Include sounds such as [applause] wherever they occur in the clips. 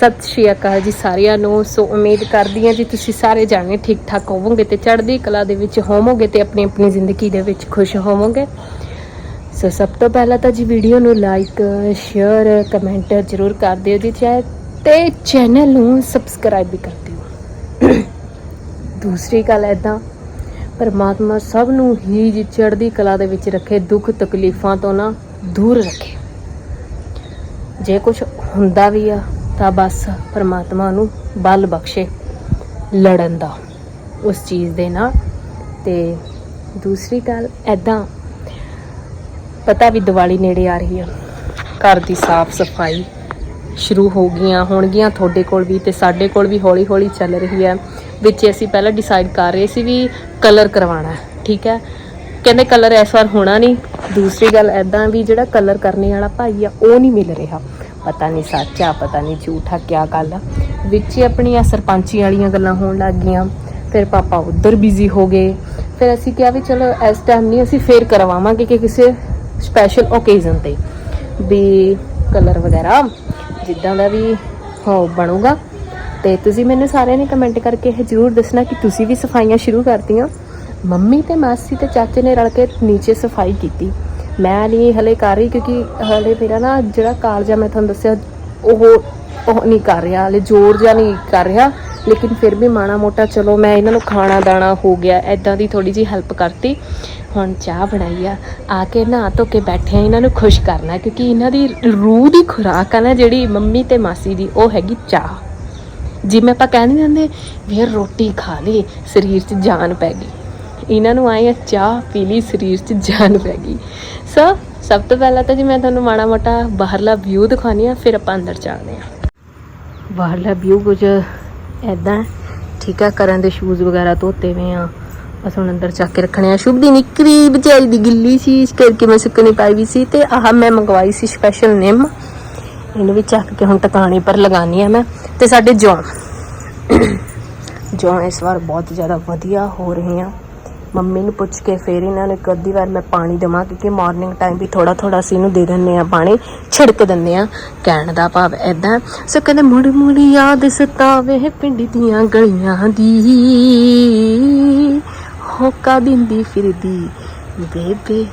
ਸਤਿ ਸ਼੍ਰੀ ਅਕਾਲ ਜੀ ਸਾਰਿਆਂ ਨੂੰ। ਸੋ ਉਮੀਦ ਕਰਦੀ ਹਾਂ ਜੀ ਤੁਸੀਂ ਸਾਰੇ ਜਾਣੇ ਠੀਕ ਠਾਕ ਹੋਵੋਗੇ ਤੇ ਚੜ੍ਹਦੀ ਕਲਾ ਦੇ ਵਿੱਚ ਹੋਵੋਗੇ ਤੇ ਆਪਣੀ ਆਪਣੀ ਜ਼ਿੰਦਗੀ ਦੇ ਵਿੱਚ ਖੁਸ਼ ਹੋਵੋਗੇ। ਸੋ ਸਭ ਤੋਂ ਪਹਿਲਾਂ ਤਾਂ ਜੀ ਵੀਡੀਓ ਨੂੰ ਲਾਈਕ ਸ਼ੇਅਰ ਕਮੈਂਟ ਜ਼ਰੂਰ ਕਰ ਦਿਓ ਜੀ ਚਾਹੇ ਤੇ ਚੈਨਲ ਨੂੰ ਸਬਸਕ੍ਰਾਈਬ ਵੀ ਕਰ ਦਿਓ। ਦੂਸਰੀ ਗੱਲ ਐਦਾਂ ਪਰਮਾਤਮਾ ਸਭ ਨੂੰ ਹੀ ਜੀ ਚੜ੍ਹਦੀ ਕਲਾ ਦੇ ਵਿੱਚ ਰੱਖੇ, ਦੁੱਖ ਤਕਲੀਫਾਂ ਤੋਂ ਨਾ ਦੂਰ ਰੱਖੇ। ਜੇ ਕੁਝ ਹੁੰਦਾ ਵੀ ਆ ਤਾਂ ਬਸ ਪਰਮਾਤਮਾ ਨੂੰ ਬਲ ਬਖਸ਼ੇ ਲੜਨ ਦਾ ਉਸ ਚੀਜ਼ ਦੇ ਨਾਲ। ਤੇ ਦੂਸਰੀ ਗੱਲ ਐਦਾਂ ਪਤਾ ਵੀ ਦੀਵਾਲੀ ਨੇੜੇ ਆ ਰਹੀ ਆ। ਘਰ ਦੀ ਸਾਫ਼ ਸਫ਼ਾਈ ਸ਼ੁਰੂ ਹੋ ਗਈਆਂ ਹੋਣਗੀਆਂ ਤੁਹਾਡੇ ਕੋਲ ਵੀ ਤੇ ਸਾਡੇ ਕੋਲ ਵੀ ਹੌਲੀ ਹੌਲੀ ਚੱਲ ਰਹੀ ਹੈ। ਵਿੱਚ ਅਸੀਂ ਪਹਿਲਾਂ ਡਿਸਾਈਡ ਕਰ ਰਹੇ ਸੀ ਵੀ ਕਲਰ ਕਰਵਾਉਣਾ ਹੈ, ਠੀਕ ਹੈ? ਕਹਿੰਦੇ ਕਲਰ ਇਸ ਵਾਰ ਹੋਣਾ ਨਹੀਂ। ਦੂਸਰੀ ਗੱਲ ਐਦਾਂ ਵੀ ਜਿਹੜਾ ਕਲਰ ਕਰਨੇ ਵਾਲਾ ਭਾਈ ਆ, ਉਹ ਨਹੀਂ ਮਿਲ ਰਿਹਾ। ਪਤਾ ਨਹੀਂ ਸੱਚ ਆ ਪਤਾ ਨਹੀਂ ਝੂਠ ਆ ਕਿਆ ਗੱਲ ਆ। ਵਿੱਚ ਹੀ ਆਪਣੀਆਂ ਸਰਪੰਚੀ ਵਾਲੀਆਂ ਗੱਲਾਂ ਹੋਣ ਲੱਗ ਗਈਆਂ। ਫਿਰ ਪਾਪਾ ਉਧਰ ਬਿਜ਼ੀ ਹੋ ਗਏ। ਫਿਰ ਅਸੀਂ ਕਿਹਾ ਵੀ ਚਲੋ ਇਸ ਟਾਈਮ ਨਹੀਂ ਅਸੀਂ ਫੇਰ ਕਰਵਾਵਾਂਗੇ ਕਿ ਕਿਸੇ ਸਪੈਸ਼ਲ ਓਕੇਜ਼ਨ ਤੇ। ਵੀ ਕਲਰ ਵਗੈਰਾ, ਜਿੱਦਾਂ ਦਾ ਵੀ ਹੋ ਬਣੂਗਾ। ਤੇ ਤੁਸੀਂ ਮੈਨੂੰ ਸਾਰਿਆਂ ਨੇ ਕਮੈਂਟ ਕਰਕੇ ਇਹ ਜ਼ਰੂਰ ਦੱਸਣਾ ਕਿ ਤੁਸੀਂ ਵੀ ਸਫਾਈਆਂ ਸ਼ੁਰੂ ਕਰਤੀਆਂ। ਮੰਮੀ ਤੇ ਮਾਸੀ ਤੇ ਚਾਚੇ ਨੇ ਰਲ ਕੇ ਨੀਚੇ ਸਫ਼ਾਈ ਕੀਤੀ। ਮੈਂ ਨਹੀਂ ਹਲੇ ਕਰ ਰਹੀ ਕਿਉਂਕਿ ਹਲੇ ਮੇਰਾ ਨਾ ਜਿਹੜਾ ਕਾਲਜਾ ਮੈਂ ਤੁਹਾਨੂੰ ਦੱਸਿਆ, ਉਹ ਉਹ ਨਹੀਂ ਕਰ ਰਿਹਾ, ਹਲੇ ਜ਼ੋਰ ਜਿਹਾ ਨਹੀਂ ਕਰ ਰਿਹਾ, ਲੇਕਿਨ ਫਿਰ ਵੀ ਮਾਣਾ ਮੋਟਾ ਚਲੋ ਮੈਂ ਇਹਨਾਂ ਨੂੰ ਖਾਣਾ ਦਾਣਾ ਹੋ ਗਿਆ ਐਦਾਂ ਦੀ ਥੋੜੀ ਜੀ ਹੈਲਪ ਕਰਤੀ। ਹੁਣ ਚਾਹ ਬਣਾਈ ਆ ਆ ਕੇ ਨਹਾ ਧੋ ਕੇ ਬੈਠੇ ਆ, ਇਹਨਾਂ ਨੂੰ ਖੁਸ਼ ਕਰਨਾ, ਕਿਉਂਕਿ ਇਹਨਾਂ ਦੀ ਰੂਹ ਦੀ ਖੁਰਾਕ ਆ ਨਾ ਜਿਹੜੀ ਮੰਮੀ ਤੇ ਮਾਸੀ ਦੀ, ਉਹ ਹੈਗੀ ਚਾਹ। ਜਿਵੇਂ ਆਪਾਂ ਕਹਿੰਦੇ ਜਾਂਦੇ ਵੀ ਯਾਰ ਰੋਟੀ ਖਾ ਲਈ ਸਰੀਰ 'ਚ ਜਾਨ ਪੈ ਗਈ। ਇਹਨਾਂ ਨੂੰ ਆਏ ਆ ਚਾਹ ਪੀ ਲਈ ਸਰੀਰ 'ਚ ਜਾਨ ਪੈ ਗਈ। ਸੋ ਸਭ ਤੋਂ ਪਹਿਲਾਂ ਤਾਂ ਜੀ ਮੈਂ ਤੁਹਾਨੂੰ ਮਾੜਾ ਮੋਟਾ ਬਾਹਰਲਾ ਵਿਊ ਦਿਖਾਉਣੀ ਆ ਫਿਰ ਆਪਾਂ ਅੰਦਰ ਚੱਲਦੇ ਆ ਬਾਹਰਲਾ ਵਿਊ ਕੁਝ ਐਦਾਂ ਠੀਕ ਆ ਕਰਨ ਦੇ ਸ਼ੂਜ਼ ਵਗੈਰਾ ਧੋਤੇ ਵੇ ਆ। ਬਸ ਹੁਣ ਅੰਦਰ ਚੱਕ ਕੇ ਰੱਖਣੇ ਆ। ਸ਼ੁਭ ਦੀ ਨਿਕਰੀ ਵਿਚਾਰੀ ਦੀ ਗਿੱਲੀ ਸੀ, ਇਸ ਕਰਕੇ ਮੈਂ ਸੁੱਕਣੀ ਪਾਈ ਵੀ ਸੀ ਤੇ ਆਹ ਮੈਂ ਮੰਗਵਾਈ ਸੀ ਸਪੈਸ਼ਲ ਨਿੰਮ। ਇਹਨੂੰ ਵੀ ਚੱਕ ਕੇ ਹੁਣ ਟਿਕਾਣੇ ਪਰ ਲਗਾਉਣੀ ਆ ਮੈਂ। ਤੇ ਸਾਡੇ ਜੌਂ। ਜੌਂ ਇਸ ਵਾਰ ਬਹੁਤ ਜ਼ਿਆਦਾ ਵਧੀਆ ਹੋ ਰਹੇ ਆ ਮੰਮੀ ਨੂੰ ਪੁੱਛ ਕੇ ਫਿਰ ਇਹਨਾਂ ਨੂੰ ਇੱਕ ਅੱਧੀ ਵਾਰ ਮੈਂ ਪਾਣੀ ਦੇਵਾਂ ਕਿਉਂਕਿ ਮਾਰਨਿੰਗ ਟਾਈਮ ਵੀ ਥੋੜਾ ਥੋੜਾ ਅਸੀਂ ਇਹਨੂੰ ਦੇ ਦਿੰਨੇ ਆ ਪਾਣੀ, ਛਿੜਕ ਦਿੰਨੇ ਆ ਕਹਿਣ ਦਾ ਭਾਵ ਐਦਾਂ ਸੋ ਕਹਿੰਦੇ ਮੁੜ ਮੁੜ ਯਾਦ ਸਤਾਵੇ ਪਿੰਡ ਦੀਆਂ ਗਲੀਆਂ ਦੀ। ਹੋਕਾ ਦਿੰਦੀ ਫਿਰਦੀ ਬੇਬੇ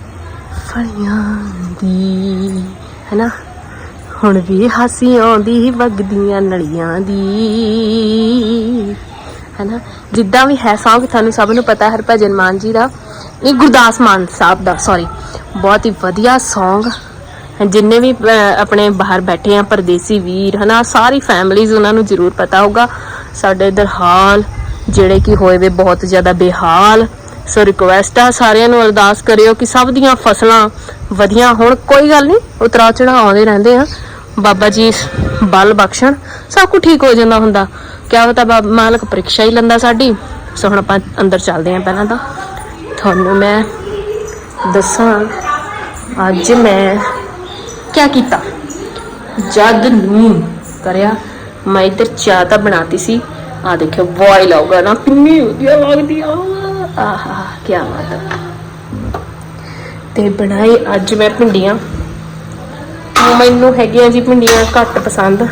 ਫਲੀਆਂ ਦੀ। ਹੈਨਾ? ਹੁਣ ਵੀ ਹਾਸੀ ਆਉਂਦੀ ਵਗਦੀਆਂ ਨਲੀਆਂ ਦੀ। ਹੈਨਾ? ਜਿੱਦਾਂ ਵੀ ਹੈ ਸੌਂਗ, ਤੁਹਾਨੂੰ ਸਭ ਨੂੰ ਪਤਾ ਹਰਭਜਨ ਮਾਨ ਜੀ ਦਾ। ਇਹ ਗੁਰਦਾਸ ਮਾਨ ਸਾਹਿਬ ਦਾ ਸੌਰੀ ਬਹੁਤ ਹੀ ਵਧੀਆ ਸੌਂਗ। ਜਿੰਨੇ ਵੀ ਆਪਣੇ ਬਾਹਰ ਬੈਠੇ ਆ, ਪਰਦੇਸੀ ਵੀਰ, ਹਨਾ? ਸਾਰੀ ਫੈਮਿਲੀਜ਼ ਉਹਨਾਂ ਨੂੰ ਜ਼ਰੂਰ ਪਤਾ ਹੋਊਗਾ। ਸਾਡੇ ਇਧਰ ਹਾਲ ਜਿਹੜੇ ਕਿ ਹੋਏ ਵੇ ਬਹੁਤ ਜ਼ਿਆਦਾ ਬੇਹਾਲ। ਸੋ ਰਿਕੁਐਸਟ ਆ ਸਾਰਿਆਂ ਨੂੰ, ਅਰਦਾਸ ਕਰਿਓ ਕਿ ਸਭ ਦੀਆਂ ਫਸਲਾਂ ਵਧੀਆਂ ਹੋਣ। ਕੋਈ ਗੱਲ ਨਹੀਂ ਉਤਰਾ ਚੜਾ ਆਉਂਦੇ ਰਹਿੰਦੇ ਆ। ਬਾਬਾ ਜੀ, ਬਲ ਬਖਸ਼ਣ। ਸਭ ਕੁਝ ਠੀਕ ਹੋ ਜਾਂਦਾ ਹੁੰਦਾ। ਕਿਆ ਪਤਾ ਬਾਬਾ ਮਾਲਕ ਪ੍ਰੀਖਿਆ ਹੀ ਲੰਦਾ ਸਾਡੀ। ਸੋ ਹੁਣ ਆਪਾਂ ਅੰਦਰ ਚੱਲਦੇ ਆਂ ਪਹਿਲਾਂ ਤਾਂ। ਤੁਹਾਨੂੰ ਮੈਂ ਦੱਸਾਂ, ਅੱਜ ਮੈਂ ਕਿਆ ਕੀਤਾ? ਜਦ ਨੂੰ ਕਰਿਆ। ਮੈਂ ਇੱਧਰ ਚਾਹ ਤਾਂ ਬਣਾਤੀ ਸੀ। ਆ ਦੇਖਿਓ ਬੋਇਲ ਆਊਗਾ ਨਾ। ਕਿੰਨੀ ਵਧੀਆ ਲੱਗਦੀ ਆ। ਆਹਾ ਕੀ ਬਾਤ ਹੈ ਤੇ ਬਣਾਈ ਅੱਜ ਮੈਂ ਭਿੰਡੀਆਂ। ਮੈਨੂੰ ਹੈਗੀਆਂ ਜੀ ਭਿੰਡੀਆਂ ਘੱਟ ਪਸੰਦ।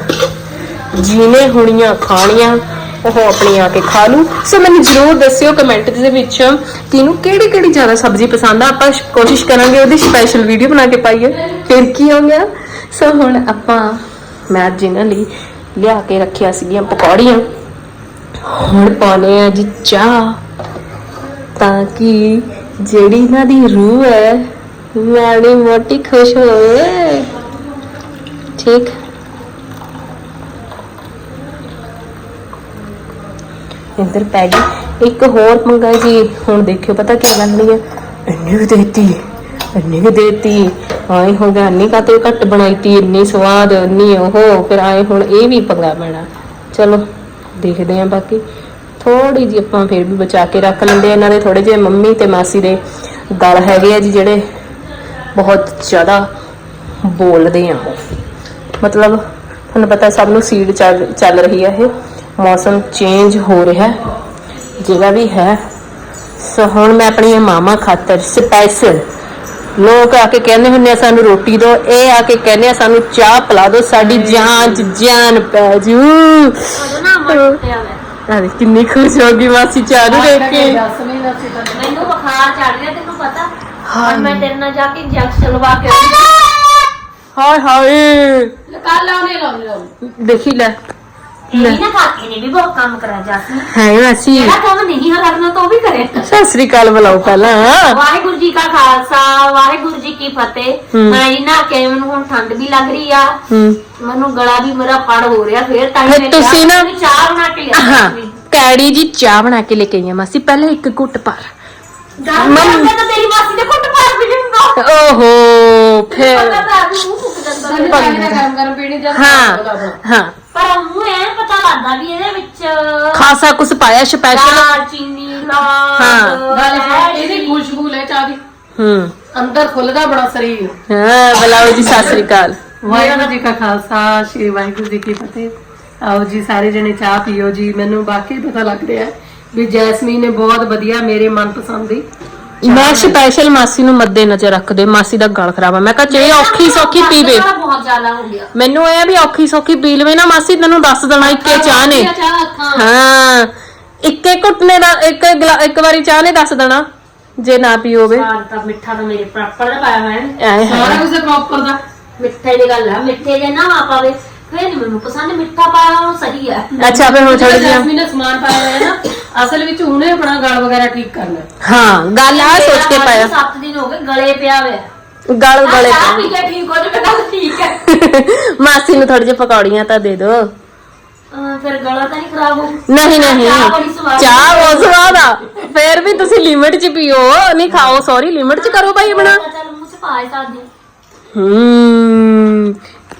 ਜਿਹਨੇ ਹੁਣੀਆਂ ਖਾਣੀਆਂ, ਉਹ ਆਪਣੀ ਆ ਕੇ ਖਾ ਲੂ ਸੋ ਮੈਨੂੰ ਜਰੂਰ ਦੱਸਿਓ ਕਮੈਂਟ ਦੇ ਵਿੱਚ ਕਿ ਕਿਹੜੀ ਕਿਹੜੀ ਜ਼ਿਆਦਾ ਸਬਜ਼ੀ ਪਸੰਦ ਆ। ਆਪਾਂ ਕੋਸ਼ਿਸ਼ ਕਰਾਂਗੇ ਉਹਦੀ ਸਪੈਸ਼ਲ ਵੀਡੀਓ ਬਣਾ ਕੇ ਪਾਈਏ। ਫਿਰ ਕੀ ਹੋ ਸੋ ਹੁਣ ਆਪਾਂ ਮੈਂ ਅੱਜ ਇਹਨਾਂ ਲਈ ਲਿਆ ਕੇ ਰੱਖਿਆ ਸੀਗੀਆਂ ਪਕੌੜੀਆਂ, ਹੁਣ ਪਾਉਣੇ ਆ ਜੀ ਚਾਹ, ਤਾਂ ਕਿ ਜਿਹੜੀ ਇਹਨਾਂ ਦੀ ਰੂਹ ਹੈ, ਮਾੜੀ ਮੋਟੀ ਖੁਸ਼ ਹੋਵੇ। ਠੀਕ? ਇੰਦਰ ਪੈ ਗਈ। ਇੱਕ ਹੋਰ ਪੰਗਾ ਜੀ, ਹੁਣ ਦੇਖਿਓ ਪਤਾ ਕੀ ਬਣਨੀ ਹੈ ਇੰਨੀ ਕੁ ਦੇਤੀ, ਇੰਨੀ ਕੁ ਦੇਤੀ। ਆਏ ਹੋ ਗਿਆ, ਇੰਨੀ ਕਾਤੇ ਘੱਟ ਬਣਾਈਤੀ ਇੰਨੀ ਸਵਾਦ, ਇੰਨੀ ਉਹ, ਫਿਰ ਆਏ ਹੁਣ ਇਹ ਵੀ ਪੰਗਾ ਪੈਣਾ ਚਲੋ, ਦੇਖਦੇ ਆਂ ਬਾਕੀ। ਥੋੜੀ ਜੀ ਆਪਾਂ ਫਿਰ ਵੀ ਬਚਾ ਕੇ ਰੱਖ ਲੈਂਦੇ ਆ ਇਹਨਾਂ ਦੇ ਥੋੜੇ ਜਿਹੇ ਮੰਮੀ ਤੇ ਮਾਸੀ ਦੇ ਗਲ ਹੈਗੇ ਆ ਜੀ ਜਿਹੜੇ ਬਹੁਤ ਜ਼ਿਆਦਾ ਬੋਲਦੇ ਆ। ਮਤਲਬ, ਤੁਹਾਨੂੰ ਪਤਾ ਸਭ ਨੂੰ ਸੀਡ ਚੱਲ ਚੱਲ ਰਹੀ ਹੈ ਇਹ। ਮੌਸਮ ਚੇਂਜ ਹੋ ਰਿਹਾ ਹੈ ਜਿਹੜਾ ਵੀ ਹੈ। ਸੋ ਹੁਣ ਮੈਂ ਆਪਣੀ ਮਾਮਾ ਖਾਤਰ ਸਪੈਸ਼ਲ ਲੋਕ ਆ ਕੇ ਕਹਿੰਦੇ ਹੁੰਦੇ ਆ ਸਾਨੂੰ ਰੋਟੀ ਦਿਓ ਇਹ ਆ ਕੇ ਕਹਿੰਦੇ ਆ ਸਾਨੂੰ ਚਾਹ ਪਿਲਾ ਦਿਓ ਸਾਡੀ ਜਾਨ ਚ ਜਾਨ ਪੈ ਜੂ। ਹੋਇਆ। ਅਰੇ ਕਿੰਨੀ ਖੁਸ਼ ਹੋ ਗਈ ਮਾਸੀ ਚਾਹ ਨੂੰ ਦੇਖ ਕੇ। ਮੈਨੂੰ ਬੁਖਾਰ ਚੜ ਰਿਹਾ ਤੈਨੂੰ ਪਤਾ? ਹੁਣ ਮੈਂ ਤੇਰੇ ਨਾਲ ਜਾ ਕੇ ਇੰਜੈਕਸ਼ਨ ਲਵਾ ਕੇ ਹਾਏ ਹਾਏ। ਕੱਲ ਆਉਣੇ ਲਾਉਣੇ ਲਾਉਣੇ ਦੇਖੀ ਲੈ। ਇਹ ਵੀ ਨਾ ਕਾਕੇ ਨੇ ਵੀ ਬਹੁਤ ਕੰਮ ਕਰਾ ਜਾਸਮੀ ਹੈ ਮਾਸੀ। ਜਿਹੜਾ ਕੰਮ ਨਹੀਂ ਹਾਂ ਕਰਨਾ ਤਾਂ ਉਹ ਵੀ ਕਰੇ। ਸਤਿ ਸ੍ਰੀ ਅਕਾਲ ਬੁਲਾਓ ਪਹਿਲਾਂ। ਵਾਹਿਗੁਰੂ ਜੀ ਕਾ ਖਾਲਸਾ ਵਾਹਿਗੁਰੂ ਜੀ ਕੀ ਫਤਿਹ। ਮੈਂ ਨਾ ਕਿ ਮੈਨੂੰ ਹੁਣ ਠੰਡ ਵੀ ਲੱਗ ਰਹੀ ਆ। ਮੈਨੂੰ ਗਲਾ ਵੀ ਮੇਰਾ ਪੜ ਹੋ ਰਿਹਾ ਫੇਰ ਤਾਂ ਮੈਂ ਤੁਸੀਂ ਨਾ- ਚਾਹ ਬਣਾ ਕੇ ਲਿਆ ਕੈੜੀ ਜੀ ਚਾਹ ਬਣਾ ਕੇ ਲੈ ਕੇ ਆਈ ਆ ਮਾਸੀ ਪਹਿਲਾਂ ਇੱਕ ਘੁੱਟ ਪਰ। ਗਰਮ ਗਰਮ ਤਾਂ ਤੇਰੀ ਮਾਸੀ ਦੇ ਘੁੱਟ ਪਾਰ ਵੀ ਜੂਗਾ ਓਹੋ ਫਿਰ ਪਤਾ ਤਾਂ ਵੀ ਮੂੰਹ ਫੁੱਕ ਜਾਂਦਾ। ਸਾਨੂੰ ਚਾਹ ਨਾਲ ਗਰਮ ਗਰਮ ਪੀਣੀ ਜਾਂ ਹਾਂ ਹਾਂ। ਪਰ ਮੂੰਹ ਐ ਪਤਾ ਲੱਗਦਾ ਵੀ ਇਹਦੇ ਵਿੱਚ ਖਾਸਾ ਕੁਝ ਪਾਇਆ ਸਪੈਸ਼ਲ ਦਾਲ ਚੀਨੀ ਲਾਲ ਹਾਂ। ਗੱਲ ਸੁਣ, ਇਹਦੀ ਖੁਸ਼ਬੂ ਲੈ ਚਾਹ ਦੀ। ਹੂੰ। ਅੰਦਰ ਖੁੱਲਦਾ ਬੜਾ ਸਰੀਰ। ਹਾਂ ਬੁਲਾਓ ਜੀ ਸਤਿ ਸ੍ਰੀ ਅਕਾਲ। ਵਾਹਿਗੁਰੂ ਜੀ ਕਾ ਖਾਲਸਾ ਸ਼੍ਰੀ ਵਾਹਿਗੁਰੂ ਜੀ ਕੀ ਫਤਿਹ। ਆਓ ਜੀ ਸਾਰੇ ਜਣੇ ਚਾਹ ਪੀਓ ਜੀ। ਮੈਨੂੰ ਬਾਕੀ ਪਤਾ ਲੱਗ ਰਿਹਾ ਹੈ ਵੀ ਜੈਸਮੀਨ ਨੇ ਬਹੁਤ ਵਧੀਆ ਮੇਰੇ ਮਨਪਸੰਦ ਦੀ ਮੈਂ ਸਪੈਸ਼ਲ ਮਾਸੀ ਨੂੰ ਮੱਦੇ ਨਜ਼ਰ ਰੱਖਦੇ ਮਾਸੀ ਦਾ ਗਲ ਖਰਾਬ ਆ। ਮੈਂ ਕਿਹਾ ਚਾਹੇ ਔਖੀ ਸੌਖੀ ਪੀਵੇ ਮੇਰਾ ਬਹੁਤ ਜ਼ਿਆਦਾ ਹੋ ਗਿਆ। ਮੈਨੂੰ ਇਹ ਆ ਵੀ ਔਖੀ ਸੌਖੀ ਪੀ ਲਵੇ ਨਾ ਮਾਸੀ ਤੈਨੂੰ ਦੱਸ ਦੇਣਾ ਇੱਕੇ ਚਾਹ ਨੇ। ਚਾਹ ਅੱਖਾਂ ਹਾਂ ਇੱਕੇ ਘੁੱਟਨੇ ਦਾ ਇੱਕ ਗਲਾ- ਇੱਕ ਵਾਰੀ ਚਾਹ ਨੇ ਦੱਸ ਦੇਣਾ ਜੇ ਨਾ ਪੀ ਹੋਵੇ। ਸਵਾਦ ਤਾਂ ਮਿੱਠਾ ਤਾਂ ਮੇਰੇ ਪ੍ਰਾਪਰ ਦਾ ਪਾਇਆ ਹੋਇਆ ਹੈ। ਸਾਰਾ ਕੁਝ ਪ੍ਰੋਪਰ ਦਾ। ਮਿੱਠੇ ਦੀ ਗੱਲ ਆ ਮਿੱਠੇ ਜੇ ਨਾ ਆ ਪਾਵੇ। ਫਿਰ ਨੀ ਮੈਨੂੰ ਪਸੰਦ ਮਿੱਠਾ ਪਾਇਆ ਉਹ ਸਹੀ ਹੈ। ਅੱਛਾ ਫਿਰ ਹੁਣ ਥੋੜੀ ਜਿਹੀ ਜੈਸਮੀਨ ਨੇ ਸਮਾਨ ਪਾਇਆ ਹੋਇਆ ਹੈ ਨਾ ਅਸਲ ਵਿੱਚ ਉਹਨੇ ਆਪਣਾ ਗਲ ਵਗੈਰਾ ਠੀਕ ਕਰਨਾ ਹੈ। ਹਾਂ ਗੱਲ ਆ ਸੋਚ ਕੇ ਪਾਇਆ। 7 ਦਿਨ ਹੋ ਗਏ ਗਲੇ ਪਿਆ ਹੋਇਆ। ਗਲ ਆਹ ਗਲੇ ਚਾਹ ਪੀ ਕੇ ਠੀਕ ਹੋ ਜਾਵੇ ਤਾਂ ਠੀਕ ਹੈ। [laughs] ਮਾਸੀ ਨੂੰ ਥੋੜੀ ਜਿਹੀ ਪਕੌੜੀਆਂ ਤਾਂ ਦੇ ਦਿਓ। ਫਿਰ ਗਲਾ ਤਾਂ ਨਹੀਂ ਖਰਾਬ ਹੋ ਨਹੀਂ ਨਹੀਂ ਚਾਹ ਬੜੀ ਸਵਾਦ ਆ। ਫੇਰ ਵੀ ਤੁਸੀਂ ਲਿਮਿਟ 'ਚ ਪੀਓ ਨਹੀਂ ਖਾਓ ਸੌਰੀ ਲਿਮਿਟ 'ਚ ਕਰੋ ਭਾਈ ਆਪਣਾ। ਚੱਲ ਮੂੰਹ ਚ ਪਾ ਸਕਦੇ ਹੂੰ।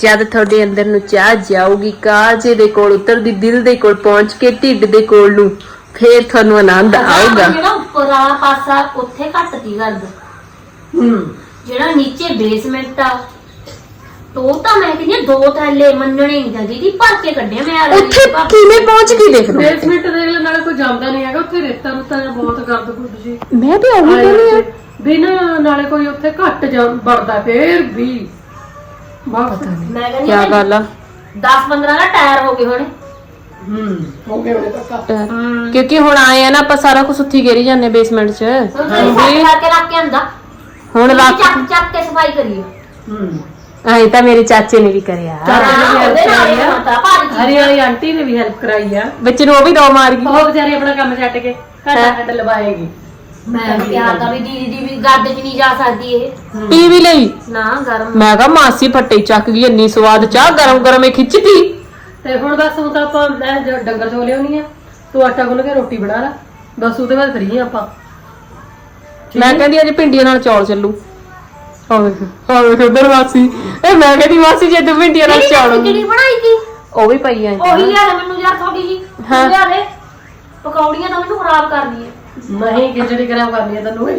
ਜਦ ਤੁਹਾਡੇ ਅੰਦਰ ਨੂੰ ਚਾਹ ਜਾਊਗੀ ਕਾਜੇ ਦੇ ਕੋਲ ਉਤਰਦੀ ਦਿਲ ਦੇ ਕੋਲ ਪਹੁੰਚ ਕੇ ਢਿੱਡ ਦੇ ਕੋਲ ਨੂੰ ਫੇਰ ਤੁਹਾਨੂੰ ਆਨੰਦ ਆਊਗਾ। ਜਿਹੜਾ ਉੱਪਰ ਵਾਲਾ ਪਾਸਾ ਉੱਥੇ ਘੱਟ ਦੀ ਕਰਦ ਹੂੰ। ਜਿਹੜਾ ਨੀਚੇ ਬੇਸਮੈਂਟ ਆ ਤੋ ਤਾਂ ਮੈਂ ਕਹਿੰਦੀ ਹਾਂ, ਦੋ ਥੈਲੇ ਮੰਨਣੇ ਨਹੀਂ ਦਾ ਦੀਦੀ ਭਰ ਕੇ ਕੱਢਿਆ ਮੈਂ ਆ ਉੱਥੇ ਕਿਵੇਂ ਪਹੁੰਚ ਗਈ ਦੇਖ ਲਓ। ਬੇਸਮੈਂਟ ਦੇਖ ਲੈ ਨਾਲੇ ਕੋਈ ਜੰਮਦਾ ਨਹੀਂ ਹੈਗਾ ਉੱਥੇ ਰੇਤਾ ਰੁੱਤਾ ਜਿਹਾ ਬਹੁਤ ਗਰਦ ਗੁੱਡ ਜੀ। ਮੈਂ ਵੀ ਉਹੀ ਕਹਿੰਦੀ ਆ ਬਿਨ ਨਾਲੇ ਕੋਈ ਉੱਥੇ ਘੱਟ ਜੰਮ ਵੜਦਾ ਫੇਰ ਵੀ। ਪਤਾ ਨਹੀਂ। ਮੈਂ ਕਹਿੰਦੀ ਕੀ ਗੱਲ ਆ? 10 15 ਦਾ ਟਾਇਰ ਹੋ ਗਏ ਹੁਣ। ਹੂੰ ਹੋ ਗਏ ਉਹਨੇ ਤੱਕ ਕਿਉਂਕਿ ਹੁਣ ਆਏ ਆ ਨਾ ਆਪਾਂ ਸਾਰਾ ਕੁਝ ਉੱਥੇ ਗੇਰੀ ਜਾਂਦੇ ਬੇਸਮੈਂਟ 'ਚ। ਹੁਣ ਤੁਸੀਂ ਸੱਟ ਕਰਕੇ ਰੱਖ ਕੇ ਆਂਦਾ ਹੁਣ ਰੱਖ ਚੱਕ ਚੱਕ ਕੇ ਸਫ਼ਾਈ ਕਰੀਏ ਹੂੰ। ਆਏ ਤਾਂ ਮੇਰੇ ਚਾਚੇ ਨੇ ਵੀ ਕਰਿਆ। ਚਾਚੇ ਨੇ ਵੀ ਉਹਦੇ help ਨਾਲ ਹੀ ਕਰਾਈ ਆ। ਹੁੰਦਾ ਭਾਰੀ ਹਰੀ ਵਾਲੀ ਆਂਟੀ ਨੇ ਵੀ ਹੈਲਪ ਕਰਾਈ ਆ। ਬੱਚੇ ਨੂੰ ਉਹ ਵੀ ਦੋ ਮਾਰ ਗਈ। ਉਹ ਵਿਚਾਰੀ ਆਪਣਾ ਕੰਮ ਛੱਡ ਕੇ ਘਾਟਾ ਘੱਟ ਲਵਾਏਗੀ। ਮੈਂ ਕਿਹਾ ਤਾਂ ਵੀ ਦੀਦੀ ਦੀ ਵੀ ਗੱਦ 'ਚ ਨਹੀਂ ਜਾ ਸਕਦੀ ਇਹ। ਪੀ ਵੀ ਲਈ? ਨਾ ਗਰਮ। ਮੈਂ ਕਿਹਾ ਮਾਸੀ ਫੱਟੇ ਚੱਕ ਗਈ ਇੰਨੀ ਸਵਾਦ ਚਾਹ ਗਰਮ ਗਰਮ ਇਹ ਖਿੱਚਦੀ ਤੇ ਹੁਣ ਬਸ ਹੁਣ ਤਾਂ ਆਪਾਂ ਮੈਂ ਜੋ ਡੰਗਰ ਚੋ ਲਿਆਉਣੀ ਆ ਤੂੰ ਆਟਾ ਗੁੰਨ ਕੇ ਰੋਟੀ ਬਣਾ ਲੈ। ਬਸ ਉਹਦੇ ਬਾਅਦ ਫਰੀ ਆ ਆਪਾਂ। ਮੈਂ ਕਹਿੰਦੀ ਅੱਜ ਭਿੰਡੀਆਂ ਨਾਲ ਚੌਲ ਚੱਲੂ। ਹੋਵੇ ਹੋਵੇ ਉਧਰ ਮਾਸੀ? ਇਹ ਮੈਂ ਕਹਿੰਦੀ ਮਾਸੀ ਜੇ ਤੂੰ ਭਿੰਡੀਆਂ ਨਾਲ ਚੌਲ ਜਿਹੜੀ ਬਣਾਈ ਸੀ? ਉਹ ਵੀ ਪਈ ਆ। ਉਹੀ ਲਿਆ ਦੇ ਮੈਨੂੰ ਯਾਰ ਥੋੜੀ ਜੀ। ਹਾਂ। ਲਿਆ ਦੇ। ਪਕੌੜੀਆਂ ਤਾਂ ਮੈਨੂੰ ਖਰਾਬ ਕਰਦੀ ਹੈ ਨਹੀਂ ਖਿਚੜੀ ਖਰਾਬ ਕਰਨੀ ਆ ਤੈਨੂੰ?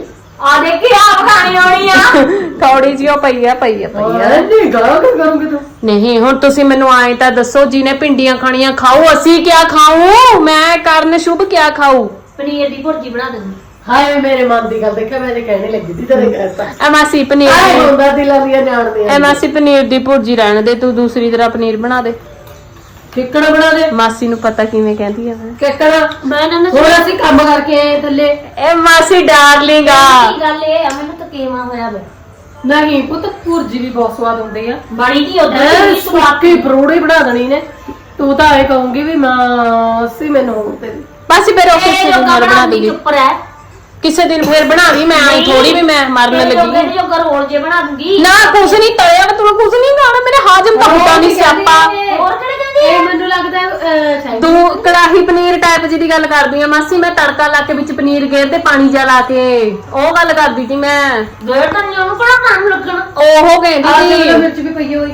ਆ ਦੇਖੀ ਆਪ ਖਾਣੀ ਹੋਣੀ ਆ। [laughs] ਕੌੜੀ ਜੀ ਉਹ ਪਈ ਆ ਪਈ ਆ ਪਈ ਆ। ਨਹੀਂ ਗਾਲਾਂ ਕਿਉਂ ਕਰੋਗੇ ਤੂੰ? ਨਹੀਂ ਹੁਣ ਤੁਸੀਂ ਮੈਨੂੰ ਆਏ ਤਾਂ ਦੱਸੋ ਜਿਹਨੇ ਭਿੰਡੀਆਂ ਖਾਣੀਆਂ ਖਾਓ ਅਸੀਂ ਕਿਆ ਖਾਊ? ਮੈਂ ਕਰਨ ਸ਼ੁਭ ਕਿਆ ਖਾਊ? ਪਨੀਰ ਦੀ ਭੁਰਜੀ ਬਣਾ ਦਿੰਦੀ। ਹਾਏ ਮੇਰੇ ਮਨ ਦੀ ਗੱਲ ਦੇਖਿਆ ਮੈਂ ਜੇ ਕਹਿਣੇ ਲੱਗੀ ਸੀ ਤੇਰੇ ਕਹਿਤਾ ਐ ਮਾਸੀ ਪਨੀਰ ਹਾਏ ਦੀ- ਹੁੰਦਾ ਦਿਲਾਂ ਦੀਆਂ ਜਾਣਦੇ ਐ ਆ ਮਾਸੀ ਪਨੀਰ ਦੀ ਭੁਰਜੀ ਰਹਿਣ ਦੇ ਤੂੰ ਦੂਸਰੀ ਤਰ੍ਹਾਂ ਪਨੀਰ ਬਣਾ ਦੇ। ਕਿੱਕੜ ਬਣਾ ਦੇ? ਮਾਸੀ ਨੂੰ ਪਤਾ ਕਿਵੇਂ ਕਹਿੰਦੀ ਆ ਮੈਂ। ਕਿੱਕੜ? ਮੈਂ ਇਹਨਾਂ ਨੂੰ ਹੁਣ ਅਸੀਂ ਕੰਮ ਕਰਕੇ ਆਏ ਥੱਲੇ। ਇਹ ਮਾਸੀ ਡਾਰਲਿੰਗ ਆ। ਕੀ ਗੱਲ ਇਹ ਆ? ਮੈਨੂੰ ਤਾਂ ਕੇਵਾ ਹੋਇਆ ਵੇ। ਨਹੀਂ ਪੁੱਤ ਭੁਰਜੀ ਵੀ ਬਹੁਤ ਸਵਾਦ ਹੁੰਦੀ ਆ। ਬਣੀ ਦੀ ਸਵਾਦ ਸੁੱਕੀ ਪਰੋੜੀ ਬਣਾ ਦੇਣੀ ਨੇ। ਤੂੰ ਤਾਂ ਐ ਕਹੂੰਗੀ ਵੀ ਮਾਸੀ ਮੈਨੂੰ ਤੇ ਮਾਸੀ ਫਿਰ ਉਹ ਇਹ ਕਿਸੇ ਜੋ ਦਿਨ ਬਣਾ ਦੀ ਦੂਗੀ। ਚੁੱਪ ਰਹਿ। ਕਿਸੇ ਦਿਨ ਫਿਰ ਬਣਾਵੀ ਮੈਂ ਆਈ ਥੋੜੀ ਵੀ ਮੈਂ ਮਰਨ ਲੱਗੀ। ਜੋ ਰੋਲ ਜੇ ਬਣਾ ਦੂੰਗੀ। ਨਾ ਕੁਛ ਨਹੀਂ ਤਲਿਆ ਵਾ, ਤੂੰ ਕੁਛ ਨਹੀਂ ਖਾਣਾ ਮੇਰੇ ਹਾਜਮ ਤਾਂ ਹੁੰਦਾ ਨਹੀਂ ਸਿਆਪਾ। ਹੋਰ ਕਿਹੜੇ ਦੀ ਗੱਲ ਕਰਦੀ ਆ ਮਾਸੀ ਮੈਂ ਤੜਕਾ ਲਾ ਕੇ ਵਿੱਚ ਪਨੀਰ ਗੇਰ ਤੇ ਪਾਣੀ ਜਾ ਲਾ ਕੇ। ਉਹ ਗੱਲ ਕਰਦੀ ਸੀ ਮੈਂ। ਗੇੜ ਤਾਂ ਨਹੀਂ ਉਹਨੂੰ ਬੜਾ ਕੰਮ ਲੱਗਣਾ? ਉਹ ਆਹ ਕਹਿੰਦੀ ਸ਼ਿਮਲਾ ਸੀ। ਮਿਰਚ ਵੀ ਪਈ ਹੋਈ।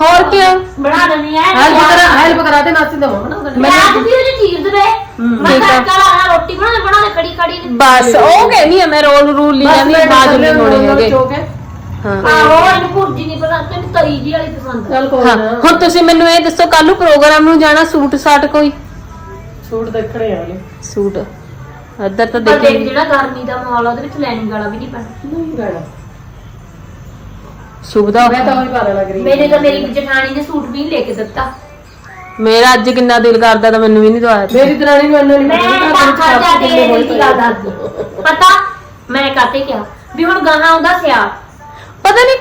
ਹੋਰ ਕਿਉਂ ਬਣਾ ਦੇਣੀ ਹੈ ਹੈਲਪ ਕਰਾ ਹੈਲਪ ਕਰਾ ਤੇ ਮਾਸੀ ਦਾ ਬਣਾ ਦੇਣੀ ਮੈਂ ਅੱਜ ਵੀ ਉਹਦੀ ਚੀਰ ਦੇਵੇ ਮੈਂ ਠੀਕ ਆ। ਤੜਕਾ ਲਾ ਰੋਟੀ ਬਣਾ ਦੇ ਬਣਾ ਦੇ ਕੜੀ ਕੜੀ ਨੇ ਬਸ ਉਹ ਕਹਿੰਦੀ ਆ ਮੈਂ ਰੋਲ ਰੂਲ ਲਈ ਜਾਂਦੀ ਬਾਜ ਨਹੀਂ ਹੋਣੇ ਹੈਗੇ। ਹਾਂ। ਆਹੋ ਇਹਨੂੰ ਭੁਰਜੀ ਨਹੀਂ ਪਤਾ ਤੈਨੂੰ ਤਰੀ ਜੀ ਵਾਲੀ ਪਸੰਦ ਚੱਲ ਕੋਈ ਹਾਂ ਨਾ ਹੁਣ ਤੁਸੀਂ ਮੈਨੂੰ ਇਹ ਦੱਸੋ ਕੱਲ ਨੂੰ ਪ੍ਰੋਗਰਾਮ ਨੂੰ ਜਾਣਾ ਸੂਟ ਸਾਟ ਕੋਈ? ਸੂਟ ਦੇਖਣੇ ਆ ਲੈ ਸੂਟ। ਇੱਧਰ ਤਾਂ ਪਰ ਦੇਖ ਦੇਖੀ ਜਿਹੜਾ ਗਰਮੀ ਦਾ ਮਾਹੌਲ ਆ ਉਹਦੇ ਵਿੱਚ ਲੈਨਿੰਗ ਵਾਲਾ ਵੀ ਨਹੀਂ ਪੈਣਾ ਨਹੀਂ ਗਾਣਾ ਸ਼ੁਭ ਦਾ ਮੈਂ ਤਾਂ ਉਹੀ ਪਾਣ ਲੱਗ ਰਹੀ ਮੇਰੇ ਤਾਂ ਮੇਰੀ ਜਠਾਣੀ ਨੇ ਸੂਟ ਵੀ ਨੀ ਲੈ ਕੇ ਦਿੱਤਾ। ਮੇਰਾ ਅੱਜ ਕਿੰਨਾ ਦਿਲ ਕਰਦਾ ਤਾਂ ਮੈਨੂੰ ਵੀ ਨਹੀਂ ਦਵਾਇਆ। ਮੇਰੀ ਦਰਾਣੀ ਨੂੰ ਇੰਨਾ ਨਹੀਂ ਮੈਂ ਤਾਂ ਖਾ ਜਾ ਕੇ ਮੇਰੀ ਦੀ ਗੱਲ ਦੱਸਦੀ ਪਤਾ? ਮੈਂ ਕਾਤੇ ਕਿਹਾ? ਵੀ ਹੁਣ ਗਾਹਾਂ ਆਉਂਦਾ ਸਿਆ। ਨਹੀਂ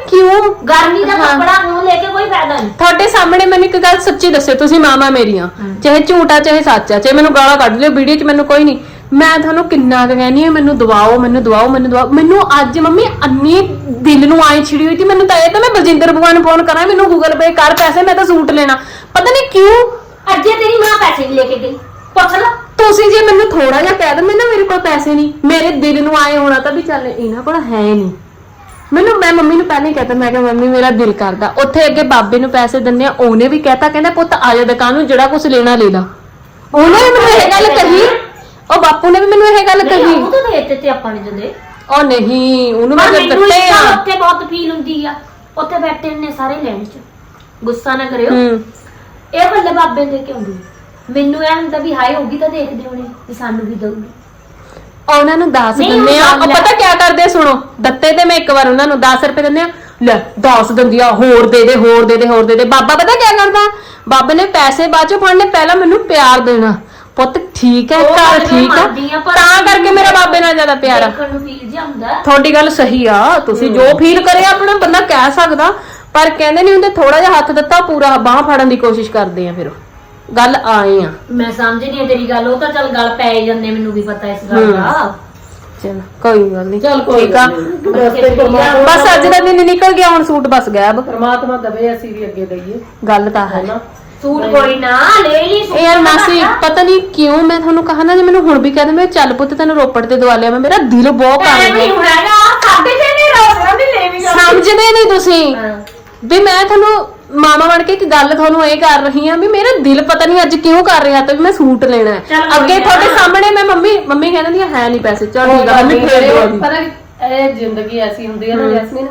ਕਿਉਂ? ਗਰਮੀ ਦਾ ਕੱਪੜਾ ਉਹ ਲੈ ਕੇ ਕੋਈ ਫਾਇਦਾ ਨਹੀਂ। ਤੁਹਾਡੇ ਸਾਹਮਣੇ ਮੈਨੂੰ ਇੱਕ ਗੱਲ ਸੱਚੀ ਦੱਸਿਓ ਤੁਸੀਂ ਮਾਮਾ ਮੇਰੀਆਂ ਚਾਹੇ ਝੂਠਾ ਚਾਹੇ ਸੱਚਾ ਚਾਹੇ ਮੈਨੂੰ ਗਾਲਾਂ ਕੱਢ ਲਿਓ ਵੀਡੀਓ 'ਚ ਮੈਨੂੰ ਕੋਈ ਨਹੀਂ। ਮੈਂ ਤੁਹਾਨੂੰ ਕਿੰਨਾ ਕੁ ਕਹਿੰਦੀ ਆ ਮੈਨੂੰ ਦਵਾਓ ਮੈਨੂੰ ਦਵਾਓ ਮੈਨੂੰ ਦਵਾਓ ਮੈਨੂੰ ਅੱਜ ਮੰਮੀ ਅੰਨੀ ਦਿਲ ਨੂੰ ਆਏ ਛਿੜੀ ਹੋਈ ਸੀ ਮੈਨੂੰ ਤਾਂ ਇਹ ਤਾਂ ਮੈਂ ਬਲਜਿੰਦਰ ਭਗਵਾਨ ਨੂੰ ਫੋਨ ਕਰਾਂ ਮੈਨੂੰ ਗੂਗਲ ਪੇ ਕਰ ਪੈਸੇ ਮੈਂ ਤਾਂ ਸੂਟ ਲੈਣਾ। ਪਤਾ ਨਹੀਂ ਕਿਉਂ? ਅੱਜੇ ਤੇਰੀ ਮਾਂ ਪੈਸੇ ਨੀ ਲੈ ਕੇ ਗਈ। ਪੁੱਛ ਲਾ। ਤੁਸੀਂ ਜੇ ਮੈਨੂੰ ਥੋੜਾ ਜਿਹਾ ਕਹਿ ਦਿੰਦੇ ਨਾ ਮੇਰੇ ਕੋਲ ਪੈਸੇ ਨਹੀਂ ਮੇਰੇ ਦਿਲ ਨੂੰ ਆਏ ਹੋਣਾ ਤਾਂ ਵੀ ਚੱਲ ਇਹਨਾਂ ਕੋਲ ਹੈ ਨਹੀਂ। ਮੈਨੂੰ ਮੈਂ ਮੰਮੀ ਨੂੰ ਪਹਿਲਾਂ ਹੀ ਕਹਤਾ ਮੈਂ ਕਿਹਾ ਮੰਮੀ ਮੇਰਾ ਦਿਲ ਕਰਦਾ। ਉੱਥੇ ਅੱਗੇ ਬਾਬੇ ਨੂੰ ਪੈਸੇ ਦਿੰਨੇ ਆ ਉਹਨੇ ਵੀ ਕਹਿਤਾ ਕਹਿੰਦਾ ਪੁੱਤ ਆ ਜਾ ਦੁਕਾਨ ਨੂੰ ਜਿਹੜਾ ਕੁਝ ਲੈਣਾ ਲੈ ਲਾ। ਉਹਨੇ ਵੀ ਮੈਨੂੰ ਇਹ ਗੱਲ ਕਹੀ। ਉਹ ਬਾਪੂ ਨੇ ਵੀ ਮੈਨੂੰ ਇਹ ਗੱਲ ਨਹੀਂ ਕਹੀ। ਉਹ ਤਾਂ ਦੇ ਦਿੱਤੇ ਆਪਾਂ ਨੇ ਜਦੇ। ਉਹ ਨਹੀਂ ਉਹਨੂੰ ਪਰ ਮੈਂ ਮੈਨੂੰ ਦਿੱਤੇ ਆ। ਉੱਥੇ ਬਹੁਤ ਫੀਲ ਹੁੰਦੀ ਆ। ਉੱਥੇ ਬੈਠੇ ਨੇ ਸਾਰੇ ਲੈਣ ਚ। ਗੁੱਸਾ ਨਾ ਕਰਿਓ। ਹੂੰ। ਇਹ ਬੱਲੇ ਬਾਬੇ ਦੇ ਕੇ ਆਉਂਦੀ। ਮੈਨੂੰ ਇਹ ਹੁੰਦਾ ਵੀ ਹਾਏ ਹੋਗੀ ਤਾਂ ਦੇਖਦੇ ਹੋਣੇ ਵੀ ਸਾਨੂੰ ਵੀ ਦਊਗੀ। ਉਹਨਾਂ ਨੂੰ 10 ਨਹੀਂ, ਦਿੰਨੇ ਆ। ਉਹ ਉਹ ਪਤਾ ਕਿਆ ਕਰਦੇ? ਆ? ਸੁਣੋ ਦਿੱਤੇ ਤੇ ਮੈਂ ਇੱਕ ਵਾਰ ਉਹਨਾਂ ਨੂੰ 10 ਰੁਪਏ ਦਿੰਨੇ ਆ। ਲੈ 10 ਦਿੰਦੀ ਆ ਹੋਰ ਦੇ ਦੇ ਹੋਰ ਦੇ ਦੇ ਹੋਰ ਦੇ ਦੇ। ਬਾਬਾ ਪਤਾ ਕਿਆ ਕਰਦਾ? ਬਾਬੇ ਨੇ ਪੈਸੇ ਬਾਅਦ ਚੋਂ ਫੜਨੇ ਪਹਿਲਾਂ ਮੈਨੂੰ ਪਿਆਰ ਦੇਣਾ। ਪੁੱਤ ਠੀਕ ਹੈ ਉਹ ਘਰ ਗੱਲ ਮੈਂ ਠੀਕ ਮੰਨਦੀ ਹੈ ਆ, ਪਰ ਤਾਂ ਕਰਕੇ ਮੇਰਾ ਬਾਬੇ ਨਾਲ ਜ਼ਿਆਦਾ ਪਿਆਰ ਆ। ਦੇਖਣ ਨੂੰ ਫੀਲ ਜਿਹਾ ਹੁੰਦਾ। ਤੁਹਾਡੀ ਗੱਲ ਸਹੀ ਆ। ਤੁਸੀਂ ਜੋ ਫੀਲ ਕਰੇ ਆਪਣਾ ਬੰਦਾ ਕਹਿ ਸਕਦਾ। ਪਰ ਕਹਿੰਦੇ ਨਹੀਂ ਹੁੰਦੇ ਥੋੜਾ ਜਿਹਾ ਹੱਥ ਦਿੱਤਾ ਪੂਰਾ ਬਾਹ ਫੜਨ ਦੀ ਕੋਸ਼ਿਸ਼ ਕਰਦੇ ਆ ਫਿਰ। ਉਹ। ਗੱਲ ਆਏ ਆ। ਮੈਂ ਸਮਝਦੀ ਹਾਂ ਤੇਰੀ ਗੱਲ ਉਹ ਤਾਂ ਚੱਲ ਗੱਲ ਪੈ ਜਾਂਦੇ ਮੈਨੂੰ ਵੀ ਪਤਾ ਇਸ ਗੱਲ ਦਾ। ਚਲ ਕੋਈ ਗੱਲ ਨਹੀਂ ਚੱਲ ਕੋਈ ਠੀਕ ਆ। ਰਸਤੇ ਪਰਮਾਤਮਾ ਬਸ ਅੱਜ ਦਾ ਦਿਨ ਨਿਕਲ ਗਿਆ ਹੁਣ ਸੂਟ ਬਸ ਗਾਇਬ। ਪਰਮਾਤਮਾ ਦਵੇ ਅਸੀਂ ਵੀ ਅੱਗੇ ਦਈਏ। ਗੱਲ ਤਾਂ ਹੈ। ਹੈਨਾ? ਸੂਟ ਕੋਈ ਨਾ ਲੈ ਲਈ ਸੂਟ ਇਹ ਯਾਰ ਤਾਂ ਮਾਸੀ ਸਾਡਾ। ਪਤਾ ਨਹੀਂ ਕਿਉਂ ਮੈਂ ਤੁਹਾਨੂੰ ਕਹਾ ਨਾ ਜੇ ਮੈਨੂੰ ਹੁਣ ਵੀ ਕਹਿੰਦੇ ਮੈਂ ਚੱਲ ਪੁੱਤ ਤੈਨੂੰ ਰੋਪੜ ਤੇ ਦਵਾ ਲਿਆ ਮੈਂ ਮੇਰਾ ਦਿਲ ਬਹੁਤ ਕਰ ਐਵੇਂ ਹੀ ਰਿਹਾ ਹੋਣਾ ਨਾ ਸਾਡੇ ਤੇ ਨਹੀਂ ਰੋਣਾ ਵੀ ਲੈ ਵੀ ਜਾਂਦੇ। ਸਮਝਦੇ ਨਹੀਂ ਤੁਸੀਂ। ਹਾਂ। ਵੀ ਮੈਂ ਤੁਹਾਨੂੰ ਮਾਮਾ ਬਣ ਕੇ ਇੱਕ ਗੱਲ ਤੁਹਾਨੂੰ ਇਹ ਕਰ ਰਹੀ ਆ ਵੀ ਮੇਰਾ ਦਿਲ ਪਤਾ ਨਹੀਂ ਅੱਜ ਕਿਉਂ ਕਰ ਰਿਹਾ ਤਾਂ ਵੀ ਮੈਂ ਸੂਟ ਲੈਣਾ ਹੈ। ਚੱਲ ਕੋਈ ਅੱਗੇ ਨਾ। ਤੁਹਾਡੇ ਸਾਹਮਣੇ ਮੈਂ ਮੰਮੀ ਮੰਮੀ ਕਹਿੰਦੀ ਆ ਹੈ ਨਹੀਂ ਪੈਸੇ ਚਲ ਠੀਕ ਆ ਮੰਮੀ ਫੇਰ ਦਵਾ ਦੀ ਪਰ ਇਹ ਜ਼ਿੰਦਗੀ ਐਸੀ ਹੁੰਦੀ ਹੈ ਨਾ ਜੈਸਮੀਨ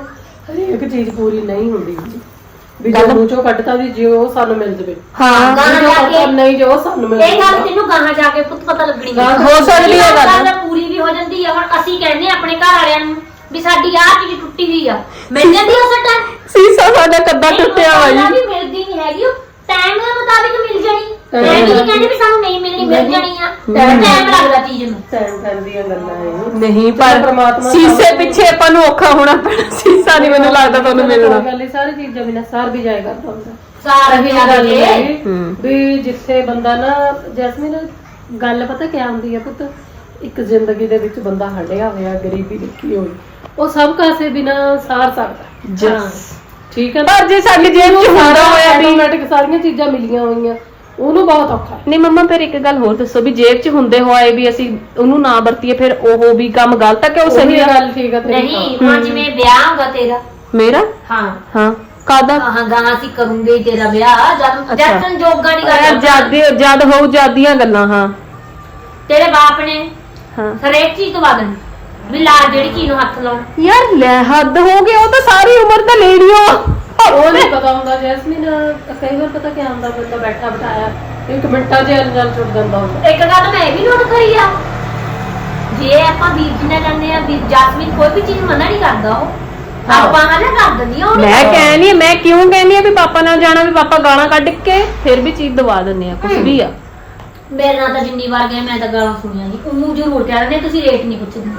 ਹਰੇਕ ਚੀਜ਼ ਪੂਰੀ ਨਹੀਂ ਹੁੰਦੀ ਵੀ ਜੋ ਮੂੰਹ ਚੋਂ ਕੱਢਤਾ ਵੀ ਜੋ ਸਾਨੂੰ ਮਿਲ ਜਵੇ ਹਾਂ ਗਾਣਾ ਜੋ ਜਾ ਕੇ ਆਪਾਂ ਨਹੀਂ ਜੋ ਸਾਨੂੰ ਮਿਲ ਇਹ ਗੱਲ ਜਵੇ ਤੈਨੂੰ ਗਾਹਾਂ ਜਾ ਕੇ ਪੁੱਤ ਪਤਾ ਲੱਗਣੀ ਹੈ। ਹੋ ਸਕਦੀ ਹੈ ਗੱਲ। ਗੱਲ ਪੂਰੀ ਵੀ ਹੋ ਜਾਂਦੀ ਹੈ ਹੁਣ ਅਸੀਂ ਕਹਿੰਦੇ ਹਾਂ ਆਪਣੇ ਘਰ ਵਾਲਿਆਂ ਨੂੰ ਵੀ ਸਾਡੀ ਆਹ ਚੀਜ਼ ਟੁੱਟੀ ਹੋਈ ਆ। ਮਿਲ ਜਾਂਦੀ ਆ ਉਸ ਟਾਈਮ ਸੀਸਾ ਸਾਡਾ ਕੱਦਾ ਟੁੱਟਿਆ ਵਾ ਜੀ। ਵੀ ਮਿਲਦੀ ਨਹੀਂ ਹੈਗੀ ਉਹ ਟਾਈਮ ਦੇ ਮੁਤਾਬਿਕ ਮਿਲ ਜਾਣੀ। ਮੈਂ ਨਹੀਂ ਦੇ ਕਹਿੰਦੀ ਵੀ ਸਾਨੂੰ ਨਹੀਂ ਮਿਲਣੀ ਮਿਲ। ਜਾਣੀ ਆ। ਟਾਈਮ ਲੱਗਦਾ ਚੀਜ਼ ਨੂੰ। ਟਾਈਮ ਟਾਈਮ ਦੀਆਂ ਗੱਲਾਂ ਇਹ ਨਹੀਂ ਪਰ ਪ੍ਰਮਾਤਮਾ ਸੀਸੇ ਪਿੱਛੇ ਆਪਾਂ ਨੂੰ ਔਖਾ ਹੋਣਾ ਪੈਣਾ। ਸੀਸਾ ਨਹੀਂ ਮੈਨੂੰ ਲੱਗਦਾ ਤੁਹਾਨੂੰ ਮਿਲਣਾ। ਗੱਲ ਸਾਰੀ ਚੀਜ਼ਾਂ ਬਿਨਾ ਸਾਰ ਵੀ ਜਾਏਗਾ ਹੁੰਦਾ ਸਾਰਾ ਵੀ ਹੈ। ਵੀ ਜਿੱਥੇ ਬੰਦਾ ਨਾ ਜੈਸਮੀਨ ਗੱਲ ਪਤਾ ਕਿਆ ਹੁੰਦੀ ਹੈ ਪੁੱਤ? ਇੱਕ ਜ਼ਿੰਦਗੀ ਦੇ ਵਿੱਚ ਬੰਦਾ ਹੰਡਿਆ ਹੋਇਆ ਗਰੀਬੀ ਲਿਖੀ ਹੋਈ ਉਹ ਸਭ ਕਾਸੇ ਬਿਨਾ ਸਾਰ ਸਕਦਾ। ਹਾਂ। ਠੀਕ ਹੈ ਨਾ? ਪਰ ਜੇ ਸਾਡੀ ਜੇਬ ਚ ਹੁੰਦਾ ਹੋਇਆ ਵੀ ਆਟੋਮੈਟਿਕ ਸਾਰੀਆਂ ਚੀਜ਼ਾਂ ਮਿਲੀਆਂ ਹੋਈਆਂ ਉਹਨੂੰ ਬਹੁਤ ਔਖਾ ਹੈ। ਨਹੀਂ ਮੰਮਾ ਫਿਰ ਇੱਕ ਗੱਲ ਹੋਰ ਦੱਸੋ ਵੀ ਜੇਬ 'ਚ ਹੁੰਦੇ ਹੋਏ ਵੀ ਅਸੀਂ ਉਹਨੂੰ ਨਾ ਵਰਤੀਏ ਫਿਰ ਉਹ ਵੀ ਕੰਮ ਗਲਤ ਆ ਕਿ ਉਹ ਸਹੀ ਆ ਗੱਲ ਠੀਕ ਹੈ ਤੇਰੀ ਨਹੀਂ ਹੁਣ ਜਿਵੇਂ ਵਿਆਹ ਹੋਗਾ ਤੇਰਾ। ਮੇਰਾ? ਹਾਂ। ਹਾਂ ਕਾਦਾ ਹਾਂ ਗਾਂ ਅਸੀਂ ਕਰੂੰਗੇ ਤੇਰਾ ਵਿਆਹ ਜਦ ਅੱਛਾ। ਜਦ ਸੰਜੋਗਾਂ ਦੀ ਯਾਰ ਗੱਲ ਜਦ ਜਦ ਹੋਊ ਜਾਦੀਆਂ ਗੱਲਾਂ ਹਾਂ। ਤੇਰੇ ਬਾਪ ਨੇ ਹਾਂ। ਹਰੇਕ ਚੀਜ਼ ਤੋਂ ਦੇਣੀ ਵੀ ਲਾ ਜਿਹੜੀ ਚੀਜ਼ ਨੂੰ ਹੱਥ ਲਾਉਣ ਯਾਰ ਲੈ ਹੱਦ ਹੋ ਗਈ ਉਹ ਤਾਂ ਸਾਰੀ ਉਮਰ ਤਾਂ ਲੈਣੀਓ ਉਹ ਨਹੀਂ ਪਤਾ ਹੁੰਦਾ ਜੈਸਮੀਨ ਕਈ ਵਾਰ ਪਤਾ ਕਿਆ ਹੁੰਦਾ ਬੰਦਾ ਬੈਠਾ ਬਿਠਾਇਆ ਇੱਕ ਮਿੰਟਾਂ 'ਚ ਅਲਜਲ ਛੁੱਟ ਜਾਂਦਾ ਹੁੰਦਾ ਇੱਕ ਗੱਲ ਮੈਂ ਇਹ ਵੀ ਨੋਟ ਕਰੀ ਆ ਜੇ ਆਪਾਂ ਵੀਰ ਜੀ ਨਾਲ ਜਾਂਦੇ ਆ ਵੀਰ ਜਾਸਮੀਨ ਕੋਈ ਵੀ ਚੀਜ਼ ਮਨਾ ਨਹੀਂ ਕਰਦਾ ਉਹ। ਹਾਂ। ਆਪਾਂ ਕਰ ਦਿੰਦੀ ਆ ਉਹ ਮੈਂ ਕਹਿੰਨੀ ਮੈਂ ਕਿਉਂ ਕਹਿੰਨੀ ਆ ਵੀ ਪਾਪਾ ਨਾਲ ਜਾਣਾ ਵੀ ਪਾਪਾ ਗਾਲਾਂ ਕੱਢ ਕੇ ਫਿਰ ਵੀ ਚੀਜ਼ ਦਵਾ ਦਿੰਦੇ ਆ ਕੁਝ ਵੀ ਆ। ਮੇਰੇ ਨਾਲ ਤਾਂ ਜਿੰਨੀ ਵਾਰ ਗਏ ਮੈਂ ਤਾਂ ਗਾਲਾਂ ਸੁਣੀਆਂ ਨਹੀਂ। ਉਹ ਜ਼ਰੂਰ ਕਹਿ ਰਹੇ ਨੇ ਤੁਸੀਂ ਰੇਟ ਨਹੀਂ ਪੁੱਛਦੇ।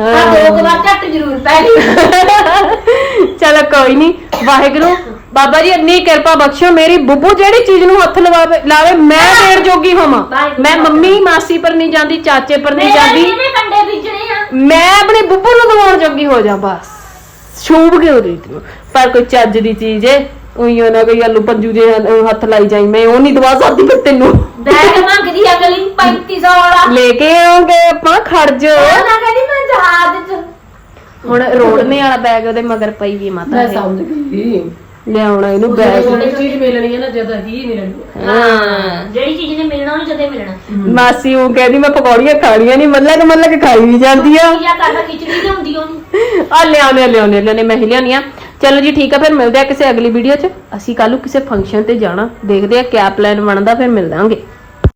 ਹਾਂ। ਦੋ ਕੁ ਵਾਰ ਝੱਟ ਜ਼ਰੂਰ ਪੈ ਲਈ ਚਲੋ ਕੋਈ ਨਹੀਂ ਵਾਹਿਗੁਰੂ। ਬਾਬਾ ਜੀ ਇੰਨੀ ਕਿਰਪਾ ਬਖਸ਼ੋ ਮੇਰੀ ਬੁੱਬੂ ਜਿਹੜੀ ਚੀਜ਼ ਨੂੰ ਹੱਥ ਲਵਾਵੇ ਲਾਵੇ ਮੈਂ ਦੇਣ ਜੋਗੀ ਹੋਵਾਂ। ਮੈਂ ਮੰਮੀ ਮਾਸੀ ਪਰ ਨਹੀਂ ਜਾਂਦੀ ਚਾਚੇ ਪਰ ਨਹੀਂ ਮੇਰੇ ਜਾਂਦੀ। ਇਹਨੇ ਕੰਡੇ ਬੀਜਣੇ ਆ। ਮੈਂ ਆਪਣੀ ਬੁੱਬੂ ਨੂੰ ਦਵਾਉਣ ਜੋਗੀ ਹੋ ਜਾ ਬਸ। ਸ਼ੂਭ ਕੇ ਉਹਦੀ। ਤੂੰ। ਪਰ ਕੋਈ ਚੱਜ ਦੀ ਚੀਜ਼ ਏ। ਉਹੀ ਨਾ ਕੋਈ ਆਲੂ ਪੰਜੂ ਦੇ ਹ- ਹੱਥ ਲਾਈ ਜਾਈ। ਮੈਂ ਉਹ ਨਹੀਂ ਦਵਾ ਸਕਦੀ ਫਿਰ ਤੈਨੂੰ। ਬੈਗ ਮੰਗਦੀ ਅਗਲੀ 3500 ਵਾਲਾ। ਲੈ ਕੇ ਆਉਂਗੇ ਆਪਾਂ ਖਰਜ ਉਹ ਨਾ ਕਹਿੰਦੀ ਮੈਂ ਜਹਾਜ਼ ਚ। ਹੁਣ ਰੋੜਨੇ ਵਾਲਾ ਬੈਗ ਉਹਦੇ ਮਗਰ ਪਈ ਵੀ ਮਾਤਾ ਮੈਂ। ਸਮਝ ਗਈ। ਲਿਆਉਣਾ ਇਹਨੂੰ ਬੈਗ ਜਿਹੜੀ ਚੀਜ਼ ਮਿਲਣੀ ਹੈ ਨਾ ਜਦੋਂ ਹੀ ਮਿਲਣੀ। ਹੈ ਹਾਂ ਜਿਹੜੀ ਚੀਜ਼ ਨੇ ਮਿਲਣਾ ਉਹਨੂੰ ਜਦੇ ਮਿਲਣਾ। ਮਾਸੀ ਉਹ ਕਹਿੰਦੀ ਮੈਂ ਪਕੌੜੀਆਂ ਖਾਣੀਆਂ ਨਹੀਂ ਮੱਲਕ ਮੱਲਕ ਖਾਈ ਵੀ ਜਾਂਦੀ ਆ। ਕੀ ਆ ਕਰਦਾ ਖਿਚੜੀ ਲਿਆਉਂਦੀ ਉਹਨੂੰ? ਆ ਲਿਆਉਣੇ ਲਿਆਉਣੇ ਲਿਆਉਣੇ ਮੈਂ ਹੀ ਲਿਆਉਣੀ ਆ ਚਲੋ ਜੀ ਠੀਕ ਆ ਫਿਰ ਮਿਲਦੇ ਆ ਕਿਸੇ ਅਗਲੀ ਵੀਡੀਓ 'ਚ। ਅਸੀਂ ਕੱਲ ਨੂੰ ਕਿਸੇ ਫੰਕਸ਼ਨ ਤੇ ਜਾਣਾ। ਦੇਖਦੇ ਆ ਕਿਆ ਪਲਾਨ ਬਣਦਾ ਫਿਰ ਮਿਲ ਲਾਂਗੇ